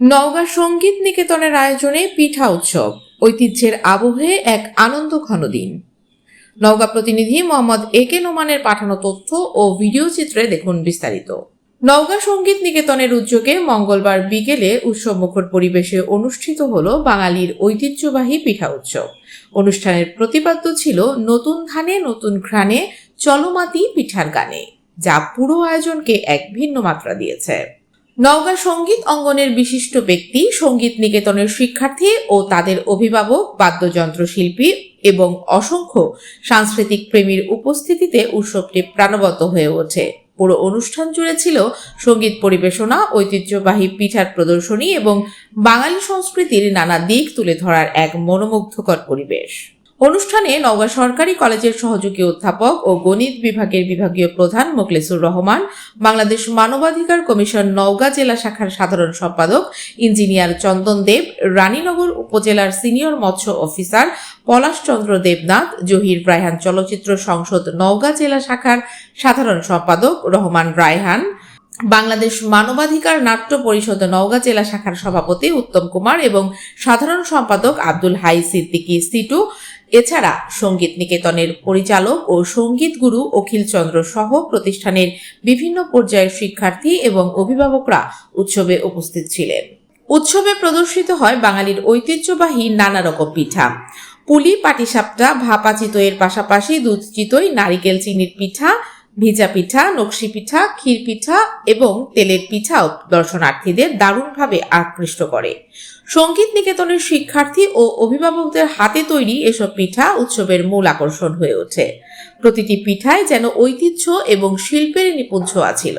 নওগাঁ সংগীত নিকেতনের আয়োজনে পিঠা উৎসব, ঐতিহ্যের আবহে এক আনন্দ ঘন দিন। নওগাঁ প্রতিনিধি মোহাম্মদ এ কে নোমানের পাঠানো তথ্য ও ভিডিও চিত্রে দেখুন বিস্তারিত। নওগাঁ সংগীত নিকেতনের উদ্যোগে মঙ্গলবার বিকেলে উৎসব মুখর পরিবেশে অনুষ্ঠিত হল বাঙালির ঐতিহ্যবাহী পিঠা উৎসব। অনুষ্ঠানের প্রতিপাদ্য ছিল নতুন ধানে নতুন ঘ্রাণে চলমাতি পিঠার গানে, যা পুরো আয়োজনকে এক ভিন্ন মাত্রা দিয়েছে। নওগাঁ সংগীত অঙ্গনের বিশিষ্ট ব্যক্তি, সংগীত নিকেতনের শিক্ষার্থী ও তাদের অভিভাবক, বাদ্যযন্ত্র শিল্পী এবং অসংখ্য সাংস্কৃতিক প্রেমীর উপস্থিতিতে উৎসবটি প্রাণবন্ত হয়ে ওঠে। পুরো অনুষ্ঠান জুড়ে ছিল সংগীত পরিবেশনা, ঐতিহ্যবাহী পিঠার প্রদর্শনী এবং বাঙালি সংস্কৃতির নানা দিক তুলে ধরার এক মনোমুগ্ধকর পরিবেশ। অনুষ্ঠানে নওগাঁ সরকারি কলেজের সহযোগী অধ্যাপক ও গণিত বিভাগের বিভাগীয় প্রধান মোকলেসুর রহমান, বাংলাদেশ মানবাধিকার কমিশন নওগাঁ জেলা শাখার সাধারণ সম্পাদক ইঞ্জিনিয়ার চন্দন দেব, রানীনগর উপজেলার সিনিয়র মৎস্য অফিসার পলাশচন্দ্র দেবনাথ, জহির রায়হান চলচ্চিত্র সংসদ নওগাঁ জেলা শাখার সাধারণ সম্পাদক রহমান রায়হান, বাংলাদেশ মানবাধিকার নাট্য পরিষদ নওগাঁ জেলা শাখার সভাপতি উত্তম কুমার এবং সাধারণ সম্পাদক আব্দুল হাই সিদ্দিকী সিটু এছাড়া সংগীত নিকেতনের পরিচালক ও সংগীত গুরু অখিল চন্দ্র সহ প্রতিষ্ঠানের বিভিন্ন পর্যায়ের শিক্ষার্থী এবং অভিভাবকরা উৎসবে উপস্থিত ছিলেন। উৎসবে প্রদর্শিত হয় বাঙালির ঐতিহ্যবাহী নানা রকম পিঠা। পুলি, পাটিসাপটা, ভাপা চিতইয়ের পাশাপাশি দুধ চিতই, নারিকেল চিনির পিঠা ভিজা পিঠা, নকশি পিঠা, ক্ষীর পিঠা এবং তেলের পিঠাও দর্শনার্থীদের দারুণভাবে আকৃষ্ট করে। সংগীত নিকেতনের শিক্ষার্থী ও অভিভাবকদের হাতে তৈরি এসব পিঠা উৎসবের মূল আকর্ষণ হয়ে ওঠে। প্রতিটি পিঠায় যেন ঐতিহ্য এবং শিল্পের নিপুণ ছোঁয়া ছিল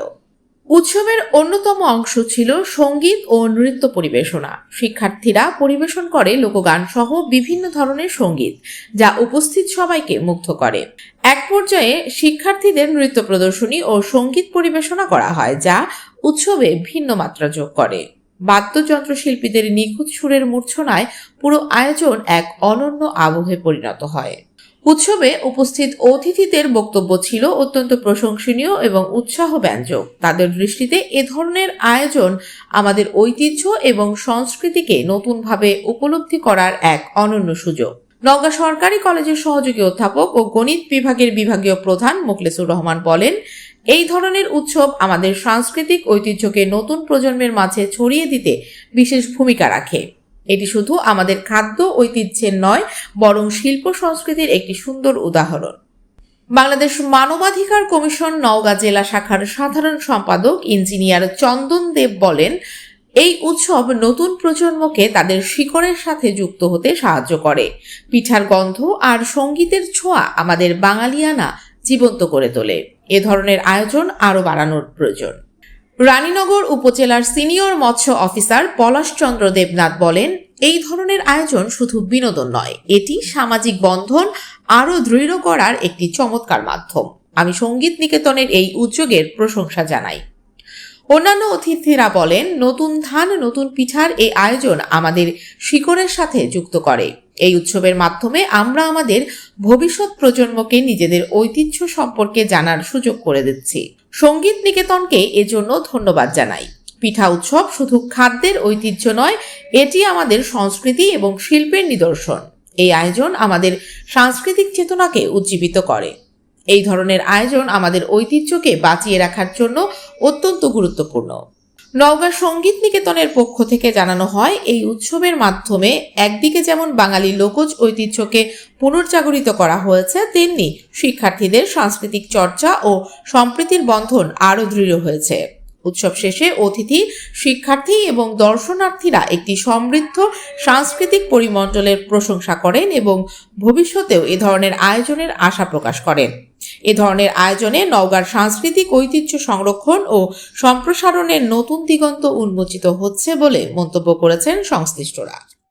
উৎসবের অন্যতম অংশ ছিল সংগীত ও নৃত্য পরিবেশনা। শিক্ষার্থীরা পরিবেশন করে লোকগান সহ বিভিন্ন ধরনের সংগীত, যা উপস্থিত সবাইকে মুগ্ধ করে। এক পর্যায়ে শিক্ষার্থীদের নৃত্য প্রদর্শনী ও সংগীত পরিবেশনা করা হয়, যা উৎসবে ভিন্ন মাত্রা যোগ করে। বাদ্যযন্ত্র শিল্পীদের নিখুঁত সুরের মূর্ছনায় পুরো আয়োজন এক অনন্য আবহে পরিণত হয়। উৎসবে উপস্থিত অতিথিদের বক্তব্য ছিল অত্যন্ত প্রশংসনীয় এবং উৎসাহ ব্যঞ্জক তাদের দৃষ্টিতে এ ধরনের আয়োজন আমাদের ঐতিহ্য এবং সংস্কৃতিকে নতুনভাবে উপলব্ধি করার এক অনন্য সুযোগ। নওগাঁ সরকারি কলেজের সহযোগী অধ্যাপক ও গণিত বিভাগের বিভাগীয় প্রধান মোখলেসুর রহমান বলেন, এই ধরনের উৎসব আমাদের সাংস্কৃতিক ঐতিহ্যকে নতুন প্রজন্মের মাঝে ছড়িয়ে দিতে বিশেষ ভূমিকা রাখে। এটি শুধু আমাদের খাদ্য ঐতিহ্যের নয়, বরং শিল্প সংস্কৃতির একটি সুন্দর উদাহরণ। বাংলাদেশ মানবাধিকার কমিশন নওগাঁ জেলা শাখার সাধারণ সম্পাদক ইঞ্জিনিয়ার চন্দন দেব বলেন, এই উৎসব নতুন প্রজন্মকে তাদের শিকড়ের সাথে যুক্ত হতে সাহায্য করে। পিঠার গন্ধ আর সঙ্গীতের ছোঁয়া আমাদের বাঙালিয়ানা জীবন্ত করে তোলে। এ ধরনের আয়োজন আরও বাড়ানোর প্রয়োজন। রানীনগর উপজেলার সিনিয়র মৎস্য অফিসার পলাশচন্দ্র দেবনাথ বলেন, এই ধরনের আয়োজন শুধু বিনোদন নয়, এটি সামাজিক বন্ধন আরও দৃঢ় করার একটি চমৎকার মাধ্যম। আমি সংগীত নিকেতনের এই উদ্যোগের প্রশংসা জানাই। অন্যান্য অতিথিরা বলেন, নতুন ধান, নতুন পিঠার এই আয়োজন আমাদের শিকড়ের সাথে যুক্ত করে। এই উৎসবের মাধ্যমে আমরা আমাদের ভবিষ্যৎ প্রজন্মকে নিজেদের ঐতিহ্য সম্পর্কে জানার সুযোগ করে দিচ্ছি। সংগীত নিকেতনকে এজন্য ধন্যবাদ জানাই। পিঠা উৎসব শুধু খাদ্যের ঐতিহ্য নয়, এটি আমাদের সংস্কৃতি এবং শিল্পের নিদর্শন। এই আয়োজন আমাদের সাংস্কৃতিক চেতনাকে উজ্জীবিত করে। এই ধরনের আয়োজন আমাদের ঐতিহ্যকে বাঁচিয়ে রাখার জন্য অত্যন্ত গুরুত্বপূর্ণ। নওগাঁ সংগীত নিকেতনের পক্ষ থেকে জানানো হয়, এই উৎসবের মাধ্যমে একদিকে যেমন বাঙালি লোকজ ঐতিহ্যকে পুনর্জাগরিত করা হয়েছে, তেমনি শিক্ষার্থীদের সাংস্কৃতিক চর্চা ও সম্প্রীতির বন্ধন আরও দৃঢ় হয়েছে। উৎসব শেষে অতিথি, শিক্ষার্থী এবং দর্শনার্থীরা একটি সমৃদ্ধ সাংস্কৃতিক পরিমণ্ডলের প্রশংসা করেন এবং ভবিষ্যতেও এ ধরনের আয়োজনের আশা প্রকাশ করেন। এ ধরনের আয়োজনে নওগাঁর সাংস্কৃতিক ঐতিহ্য সংরক্ষণ ও সম্প্রসারণের নতুন দিগন্ত উন্মোচিত হচ্ছে বলে মন্তব্য করেছেন সংশ্লিষ্টরা।